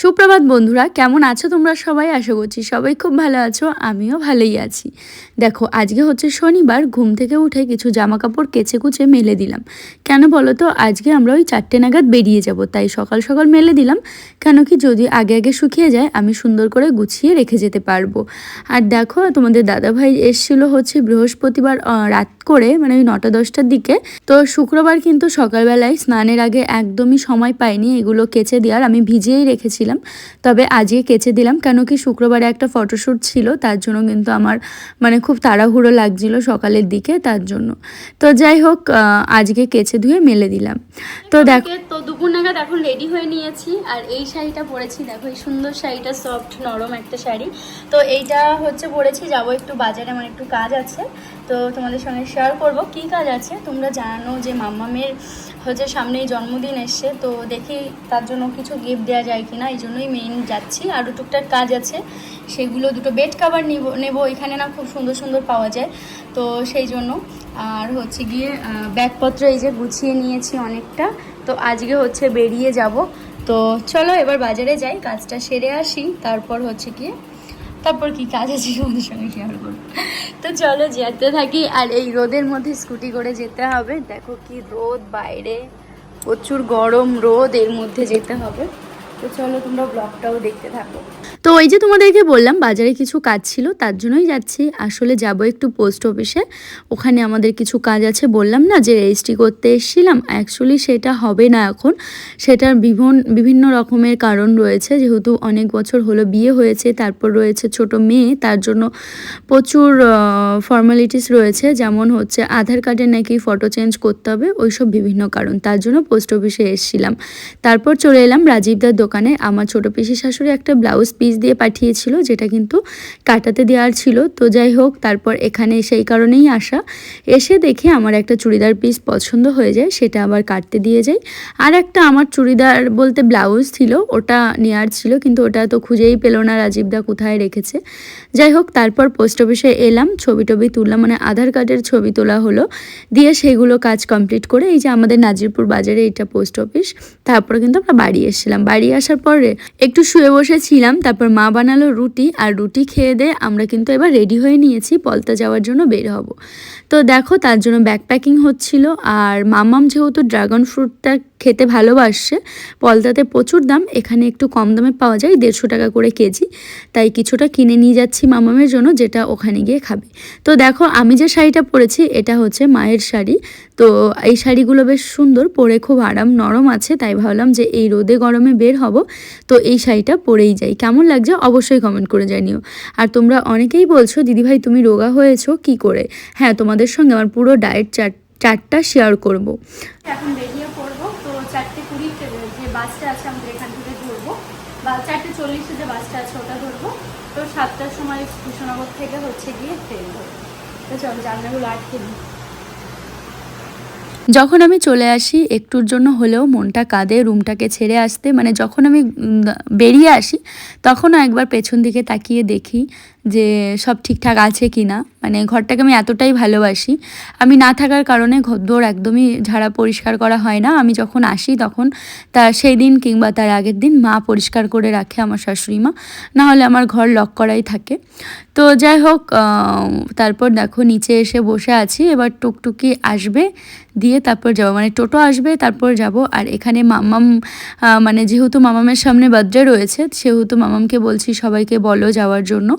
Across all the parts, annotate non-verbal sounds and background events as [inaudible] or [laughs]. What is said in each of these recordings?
সুপ্রভাত বন্ধুরা, কেমন আছো তোমরা সবাই? আশা করছি সবাই খুব ভালো আছো, আমিও ভালোই আছি। দেখো, আজকে হচ্ছে শনিবার, ঘুম থেকে উঠে কিছু জামা কাপড় কেচে কুচে মেলে দিলাম। কেন বলো তো? আজকে আমরা ওই চারটে নাগাদ বেরিয়ে যাব, তাই সকাল সকাল মেলে দিলাম। কেন কি যদি আগে আগে শুকিয়ে যায়, আমি সুন্দর করে গুছিয়ে রেখে যেতে পারব। আর দেখো, তোমাদের দাদাভাই এসছিল হচ্ছে বৃহস্পতিবার রাত করে মানে ওই নটা দশটার দিকে। তো শুক্রবার কিন্তু সকালবেলায় স্নানের আগে একদমই সময় পাইনি এগুলো কেচে দেওয়ার, আমি ভিজিয়েই রেখেছিলাম। তবে আজকে কেচে দিলাম কেন কি শুক্রবারে একটা ফটোশ্যুট ছিল তার জন্য কিন্তু আমার মানে খুব তাড়াহুড়ো লাগছিল সকালের দিকে তার জন্য। তো যাই হোক আজকে কেচে ধুয়ে মেলে দিলাম। তো দেখো তো দুপুর নাগাদ এখন রেডি হয়ে নিয়েছি আর এই শাড়িটা পরেছি দেখো এই সুন্দর শাড়িটা সফট নরম একটা শাড়ি। তো এইটা হচ্ছে পরেছি যাব একটু বাজারে আমার একটু কাজ আছে। তো তোমাদের সঙ্গে শেয়ার করব কি কাজ আছে? তোমরা জানো যে মাম্মামের হচ্ছে সামনেই জন্মদিন এসছে, তো দেখি তার জন্য কিছু গিফট দেওয়া যায় কি না এই জন্যই মেইন যাচ্ছি। আরও টুকটাক কাজ আছে, সেগুলো দুটো বেড কাভার নিব, নেব, এখানে না খুব সুন্দর সুন্দর পাওয়া যায়, তো সেই জন্য। আর হচ্ছে গিয়ে ব্যাগপত্র এই যে গুছিয়ে নিয়েছি অনেকটা, তো আজকে হচ্ছে বেরিয়ে যাব। তো চলো এবার বাজারে যাই, কাজটা সেরে আসি, তারপর হচ্ছে গিয়ে তারপর কি কাজ আছে তোমাদের সঙ্গে শেয়ার করব তো চলো যেতে থাকি, আর এই রোদের মধ্যে স্কুটি করে যেতে হবে। দেখো কি রোদ বাইরে, প্রচুর গরম রোদ, এর মধ্যে যেতে হবে। তো চলো তোমরা ব্লগটাও দেখতে থাকো। তো ওই যে তোমাদেরকে বললাম, বাজারে কিছু কাজ ছিল, তার জন্যই যাচ্ছি। আসলে যাব একটু পোস্ট অফিসে ওখানে আমাদের কিছু কাজ আছে, বললাম না যে রেজিস্ট্রি করতে এসেছিলাম। অ্যাকচুয়ালি সেটা হবে না এখন। সেটার বিভিন্ন বিভিন্ন রকমের কারণ রয়েছে। যেহেতু অনেক বছর হলো বিয়ে হয়েছে, তারপর রয়েছে ছোট মেয়ে, তার জন্য প্রচুর ফর্মালিটিস রয়েছে। যেমন হচ্ছে আধার কার্ডের নাকি ফটো চেঞ্জ করতে হবে, ওইসব বিভিন্ন কারণ। তার জন্য পোস্ট অফিসে এসেছিলাম। তারপর চলে এলাম রাজীবদার দোকানে। আমার ছোট পিসি শাশুড়ি একটা ব্লাউজ পিস দিয়ে পাঠিয়েছিল, যেটা কিন্তু কাটাতে দেওয়ার ছিল। তো যাই হোক, তারপর এখানে সেই কারণেই আসা। এসে দেখে আমার একটা চুড়িদার পিস পছন্দ হয়ে যায়, সেটা আবার কাটতে দিয়ে যাই। আর একটা আমার চুড়িদার বলতে ব্লাউজ ছিল, ওটা নেওয়ার ছিল, কিন্তু ওটা তো খুঁজেই পেল না রাজীবদা কোথায় রেখেছে। যাই হোক তারপর পোস্ট অফিসে এলাম ছবি টবি তুললাম মানে আধার কার্ডের ছবি তোলা হলো। দিয়ে সেগুলো কাজ কমপ্লিট করে এই যে আমাদের নাজিরপুর বাজারে এটা পোস্ট অফিস, তারপরে কিন্তু আমরা বাড়ি এসেছিলাম। বাড়ি আসার পরে একটু শুয়ে বসেছিলাম, তারপর মা বানালো রুটি, আর রুটি খেয়ে দিয়ে আমরা কিন্তু এবার রেডি হয়ে নিয়েছি, পলতা যাওয়ার জন্য বের হব। তো দেখো, তার জন্য ব্যাকপ্যাকিং হচ্ছিল, আর মামাম যেহেতু ড্রাগন ফ্রুটটা খেতে ভালোবাসছে পলতাতে প্রচুর দাম, এখানে একটু কম দামে পাওয়া যায়, দেড়শো টাকা করে কেজি। তাই কিছুটা কিনে নিয়ে যাচ্ছি মামামের জন্য, যেটা ওখানে গিয়ে খাবে। তো দেখো, আমি যে শাড়িটা পরেছি, এটা হচ্ছে মায়ের শাড়ি। তো এই শাড়িগুলো বেশ সুন্দর, পরে খুব আরাম, নরম আছে। তাই ভাবলাম যে এই রোদে গরমে বের হব। তো এই শাড়িটা পরেই যাই। কেমন লাগছে অবশ্যই কমেন্ট করে জানিও। আর তোমরা অনেকেই বলছো, দিদিভাই, তুমি রোগা হয়েছো, কি করে? হ্যাঁ তোমাদের সঙ্গে আমার পুরো ডায়েট চার্ট চারটা শেয়ার করব। এখন বেরিয়ে পড়ব তো চারটে কুড়িতে যে বাসটা আছে আমাদের এখান থেকে ধরবো চারটে চল্লিশে যে বাসটা আছে ওটা ধরবো। তো সাতটার সময় কৃষ্ণনগর থেকে হচ্ছে গিয়ে ট্রেন ধরবো। তো চলো, জানলাগুলো আটকে দিই যখন আমি চলে আসি, একটুর জন্য হলেও মনটা কাঁদে, রুমটাকে ছেড়ে আসতে। মানে যখন আমি বেরিয়ে আসি, তখনও একবার পেছন দিকে তাকিয়ে দেখি যে সব ঠিকঠাক আছে কি না মানে ঘরটাকে আমি এতটাই ভালোবাসি। আমি না থাকার কারণে ঘরদোর একদমই ঝাড়া পরিষ্কার করা হয় না। আমি যখন আসি তখন তার সেই দিন কিংবা তার আগের দিন মা পরিষ্কার করে রাখে আমার শাশুড়ি মা। নাহলে আমার ঘর লক করাই থাকে। তো যাই হোক তারপর দেখো নিচে এসে বসে আছি। এবার টুকটুকি আসবে, দিয়ে তারপর যাব। মানে টোটো আসবে, তারপর যাব। আর এখানে মামাম মানে যেহেতু মামামের সামনে বার্থডে রয়েছে, সেহেতু মামামকে বলছি সবাইকে বলো যাওয়ার জন্য।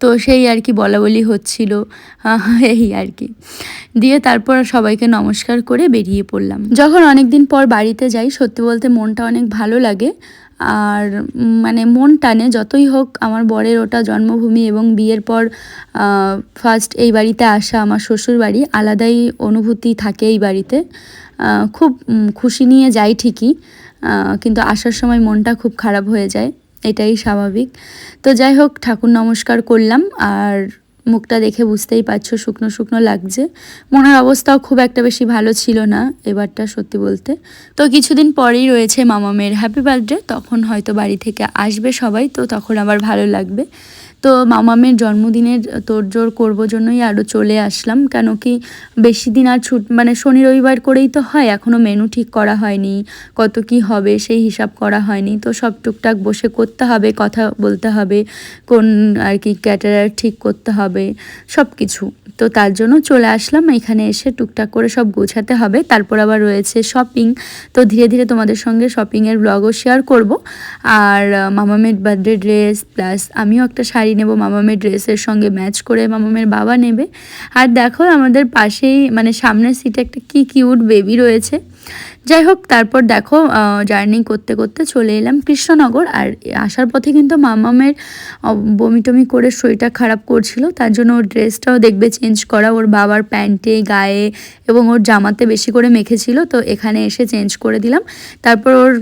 তো সেই আর কি বলা বলি হচ্ছিল। এই আর কি। দিয়ে তারপর সবাইকে নমস্কার করে বেরিয়ে পড়লাম। যখন অনেক দিন পর বাড়িতে যাই, সত্যি বলতে মনটা অনেক ভালো লাগে। আর মানে মন টানে যতই হোক, আমার বরের ওটা জন্মভূমি এবং বিয়ের পর ফার্স্ট এই বাড়িতে আসা আমার শ্বশুর বাড়ি আলাদাই অনুভূতি থাকে এই বাড়িতে। খুব খুশি নিয়ে যাই ঠিকই। কিন্তু আসার সময় মনটা খুব খারাপ হয়ে যায়। এটাই স্বাভাবিক। তো যাই হোক, ঠাকুর নমস্কার করলাম। আর মুখটা দেখে বুঝতেই পারছ, শুকনো শুকনো লাগছে। মনের অবস্থাও খুব একটা বেশি ভালো ছিল না, এবারটা সত্যি বলতে। তো কিছুদিন পরেই রয়েছে মামা মেয়ের হ্যাপি বার্থডে তখন হয়তো বাড়ি থেকে আসবে সবাই, তো তখন আবার ভালো লাগবে। তো মামামের জন্মদিনের তোড়জোড় করব জন্যই আরও চলে আসলাম। কেন কি বেশি দিন আর ছুট মানে শনি রবিবার করেই তো হয় এখনও মেনু ঠিক করা হয়নি, কত কি হবে সেই হিসাব করা হয়নি। তো সব টুকটাক বসে করতে হবে, কথা বলতে হবে, কোন আর কি ক্যাটারার ঠিক করতে হবে, সব কিছু। তো তার জন্য চলে আসলাম, এখানে এসে টুকটাক করে সব গোছাতে হবে, তারপর আবার রয়েছে শপিং তো ধীরে ধীরে তোমাদের সঙ্গে শপিংয়ের ব্লগও শেয়ার করব। আর মামামের বার্থডে ড্রেস প্লাস আমিও একটা শাড়ি নেব মামামের ড্রেসের সঙ্গে ম্যাচ করে মামামের বাবা নেবে। আর দেখো আমাদের পাশেই মানে সামনের সিটে একটা কি কিউট বেবি রয়েছে। যাই হোক তারপর দেখো জার্নি করতে করতে চলে এলাম কৃষ্ণনগর। আর আসার পথে কিন্তু মামামের বমি টমি করে শরীরটা খারাপ করছিল। তার জন্য ওর ড্রেসটাও দেখবে চেঞ্জ করা। ওর বাবার প্যান্টে, গায়ে এবং ওর জামাতে বেশি করে মেখেছিল। তো এখানে এসে চেঞ্জ করে দিলাম। তারপর ওর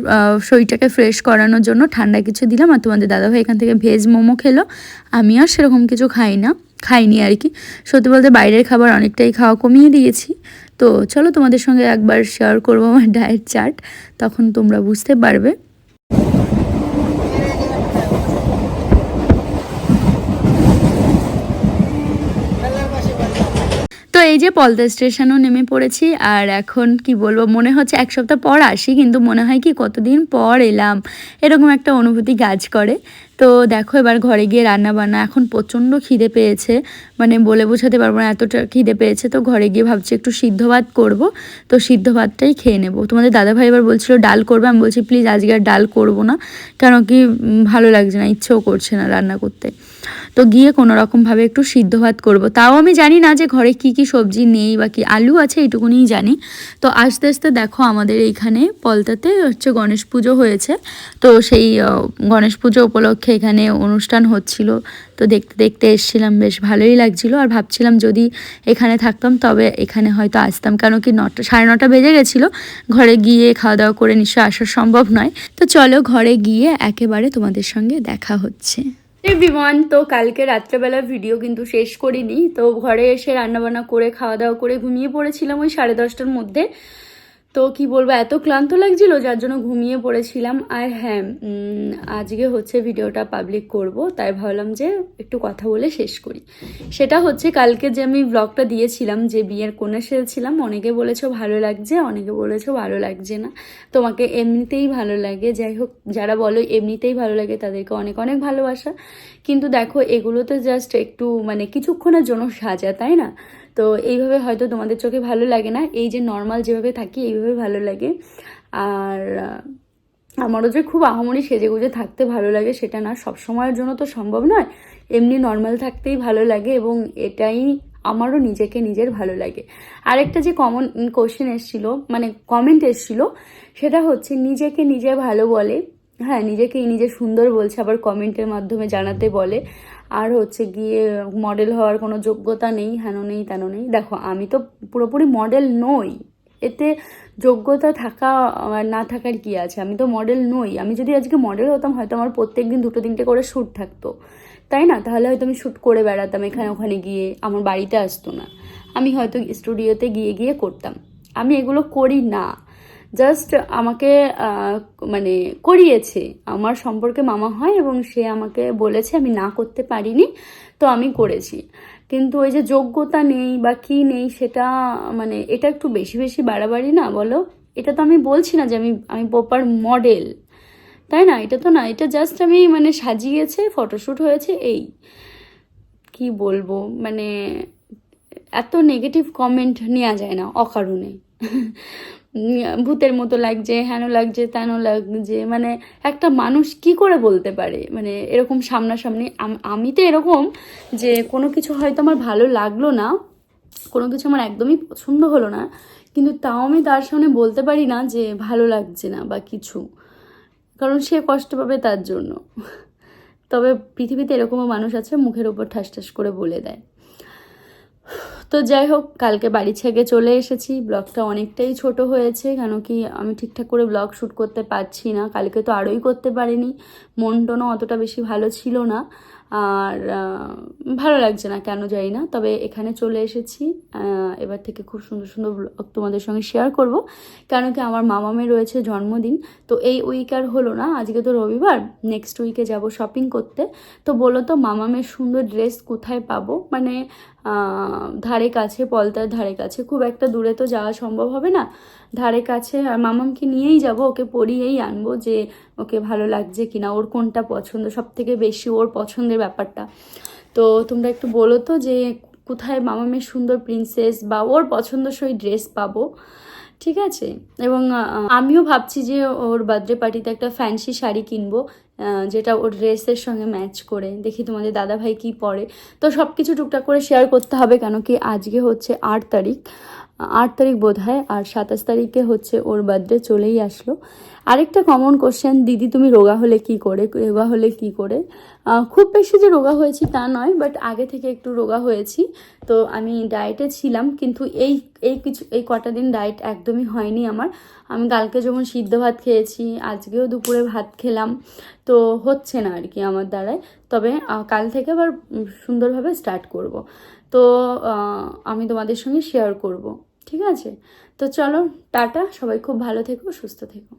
শরীরটাকে ফ্রেশ করানোর জন্য ঠান্ডা কিছু দিলাম। আর তোমাদের দাদাভাই এখান থেকে ভেজ মোমো খেলো। আমি আর সেরকম কিছু খাই না। খাইনি আর কি। সত্যি বলতে বাইরের খাবার অনেকটাই খাওয়া কমিয়ে দিয়েছি। তো চলো তোমাদের সঙ্গে একবার শেয়ার করব আমার ডায়েট চার্ট তখন তোমরা বুঝতে পারবে। তো এই যে পলতা স্টেশনও নেমে পড়েছি, আর এখন কি বলব, মনে হচ্ছে এক সপ্তাহ পর আসি, কিন্তু মনে হয় কি কতদিন পর এলাম। এরকম একটা অনুভূতি কাজ করে। তো দেখো এবার ঘরে গিয়ে রান্না বান্না এখন প্রচণ্ড খিদে পেয়েছে। মানে বলে বোঝাতে পারব না এতটা খিদে পেয়েছে। তো ঘরে গিয়ে ভাবছি একটু সিদ্ধ ভাত করব। তো সিদ্ধ ভাতটাই খেয়ে নেব। তোমাদের দাদাভাই এবার বলছিল ডাল করবে। আমি বলছি, প্লিজ আজকে আর ডাল করব না। কেন কি ভালো লাগছে না, ইচ্ছেও করছে না রান্না করতে। তো গিয়ে কোনো রকমভাবে একটু সিদ্ধ ভাত করব। তাও আমি জানি না যে ঘরে কি কি সবজি নেই বা কি, আলু আছে এইটুকুনিই জানি। তো আস্তে আস্তে দেখো আমাদের এইখানে পলতাতে হচ্ছে গণেশ পুজো হয়েছে। তো সেই গণেশ পুজো উপলক্ষে এখানে অনুষ্ঠান হচ্ছিল। তো দেখতে দেখতে এসেছিলাম, বেশ ভালোই লাগছিল। আর ভাবছিলাম যদি এখানে থাকতাম, তবে এখানে হয়তো আসতাম। কেন কি নটা, সাড়ে নটা বেজে গেছিল। ঘরে গিয়ে খাওয়া দাওয়া করে নিশ্চয় আসা সম্ভব নয়। তো চলো ঘরে গিয়ে একেবারে তোমাদের সঙ্গে দেখা হচ্ছে। এভরিওয়ান, তো কালকে রাত্রেবেলার ভিডিও কিন্তু শেষ করিনি। তো ঘরে এসে রান্নাবান্না করে, খাওয়া দাওয়া করে ঘুমিয়ে পড়েছিলাম ওই সাড়ে দশটার মধ্যে। তো কি বলব, এত ক্লান্ত লাগছিল যার জন্য ঘুমিয়ে পড়েছিলাম। আর হ্যাঁ আজকে হচ্ছে ভিডিওটা পাবলিক করব, তাই ভাবলাম যে একটু কথা বলে শেষ করি। সেটা হচ্ছে কালকে যে আমি ব্লগটা দিয়েছিলাম, যে বিয়ের কোণে সেরেছিলাম অনেকে বলেছ ভালো লাগছে, অনেকে বলেছ ভালো লাগছে না। তোমাকে এমনিতেই ভালো লাগে, যাই হোক, যারা বলো এমনিতেই ভালো লাগে তাদেরকে অনেক অনেক ভালোবাসা। কিন্তু দেখো, এগুলোতে জাস্ট একটু মানে কিছুক্ষণের জন্য সাজা, তাই না? তো এইভাবে হয়তো তোমাদের চোখে ভালো লাগে না। এই যে নর্মাল যেভাবে থাকি, এইভাবে ভালো লাগে। আর আমারও যে খুব আহামরি সেজে গুজে থাকতে ভালো লাগে সেটা না। সব সময়ের জন্য তো সম্ভব নয়। এমনি নর্মাল থাকতেই ভালো লাগে এবং এটাই আমারও নিজেকে নিজের ভালো লাগে। আরেকটা যে কমন কোশ্চেন এসছিল মানে কমেন্ট এসছিল, সেটা হচ্ছে নিজেকে নিজে ভালো বলে। হ্যাঁ নিজেকে নিজে সুন্দর বলছে, আবার কমেন্টের মাধ্যমে জানাতে বলে। আর হচ্ছে গিয়ে মডেল হওয়ার কোনো যোগ্যতা নেই, হেন নেই, তেন নেই। দেখো, আমি তো পুরোপুরি মডেল নই। এতে যোগ্যতা থাকা না থাকার কি আছে? আমি তো মডেল নই। আমি যদি আজকে মডেল হতাম, হয়তো আমার প্রত্যেক দিন দুটো, তিনটে করে শ্যুট থাকতো। তাই না? তাহলে হয়তো আমি শ্যুট করে বেড়াতাম এখানে, ওখানে গিয়ে। আমার বাড়িতে আসতো না। আমি হয়তো স্টুডিওতে গিয়ে গিয়ে করতাম। আমি এগুলো করি না। জাস্ট আমাকে মানে করিয়েছে। আমার সম্পর্কে মামা হয় এবং সে আমাকে বলেছে, আমি না করতে পারিনি, তো আমি করেছি। কিন্তু ওই যে যোগ্যতা নেই বা কি নেই সেটা মানে এটা একটু বেশি বেশি বাড়াবাড়ি না বলো? এটা তো আমি বলছি না যে আমি আমি প্রপার মডেল তাই না? এটা তো না, এটা জাস্ট আমি মানে সাজিয়েছে ফটোশ্যুট হয়েছে, এই। কি বলব? মানে এত নেগেটিভ কমেন্ট নেওয়া যায় না, অকারণে। [laughs] ভূতের মতো লাগছে, হেন লাগছে, তেন লাগছে মানে একটা মানুষ কি করে বলতে পারে? মানে এরকম সামনাসামনি, আম- তো এরকম যে কোনো কিছু হয়তো আমার ভালো লাগল না, কোনো কিছু আমার একদমই পছন্দ হলো না, কিন্তু তাও আমি তার সামনে বলতে পারি না যে ভালো লাগছে না বা কিছু, কারণ সে কষ্ট পাবে তার জন্য। তবে পৃথিবীতে এরকমও মানুষ আছে, মুখের ওপর ঠাস ঠাস করে বলে দেয়। তো যাই হোক, কালকে বাড়ি ছেড়ে চলে এসেছি। ব্লগটা অনেকটাই ছোট হয়েছে, কেন কি আমি ঠিকঠাক করে ব্লগ শ্যুট করতে পারছি না। কালকে তো আরোই করতে পারিনি, মন টনও অতটা বেশি ভালো ছিল না। আর ভালো লাগছে না, কেন জানি না। তবে এখানে চলে এসেছি এবার থেকে খুব সুন্দর সুন্দর ব্লগ তোমাদের সঙ্গে শেয়ার করব। কেন কি আমার মামামের রয়েছে জন্মদিন, তো এই উইক আর হলো না, আজকে তো রবিবার নেক্সট উইকে যাব শপিং করতে। তো বলো তো, মামামের সুন্দর ড্রেস কোথায় পাবো? মানে ধারে কাছে, পলতার ধারে কাছে। খুব একটা দূরে তো যাওয়া সম্ভব হবে না। ধারে কাছে, আর মামামকে নিয়েই যাব, ওকে পরিয়েই আনব যে ওকে ভালো লাগছে কিনা, ওর কোনটা পছন্দ সব থেকে বেশি ওর পছন্দের ব্যাপারটা। তো তোমরা একটু বলো তো যে কোথায় মামামের সুন্দর প্রিন্সেস বা ওর পছন্দসই ড্রেস পাবো। ঠিক আছে? এবং আমিও ভাবছি যে ওর বার্থডে পার্টিতে একটা ফ্যান্সি শাড়ি কিনবো। যেটা ওর ড্রেসের সঙ্গে ম্যাচ করে, দেখি তোমাদের দাদা ভাই কী পরে। তো সব কিছু টুকটাক করে শেয়ার করতে হবে কেন কি আজকে হচ্ছে আট তারিখ আট তারিখ বোধ হয় আর সাতাশ তারিখে হচ্ছে ওর বার্থডে চলেই আসলো। আরেকটা কমন কোশ্চেন দিদি তুমি রোগা হলে কি করে, রোগা হলে কি করে? খুব বেশি যে রোগা হয়েছি তা নয় বাট আগে থেকে একটু রোগা হয়েছি। তো আমি ডায়েটে ছিলাম, কিন্তু এই এই কিছু, এই কটা দিন ডায়েট একদমই হয়নি আমার। আমি কালকে যখন সিদ্ধ ভাত খেয়েছি, আজকেও দুপুরে ভাত খেলাম। তো হচ্ছে না আর কি আমার দ্বারায়। তবে কাল থেকে আবার সুন্দরভাবে স্টার্ট করব। তো আমি তোমাদের সঙ্গে শেয়ার করব। ঠিক আছে? তো চলো, টাটা, সবাই খুব ভালো থেকো, সুস্থ থেকো।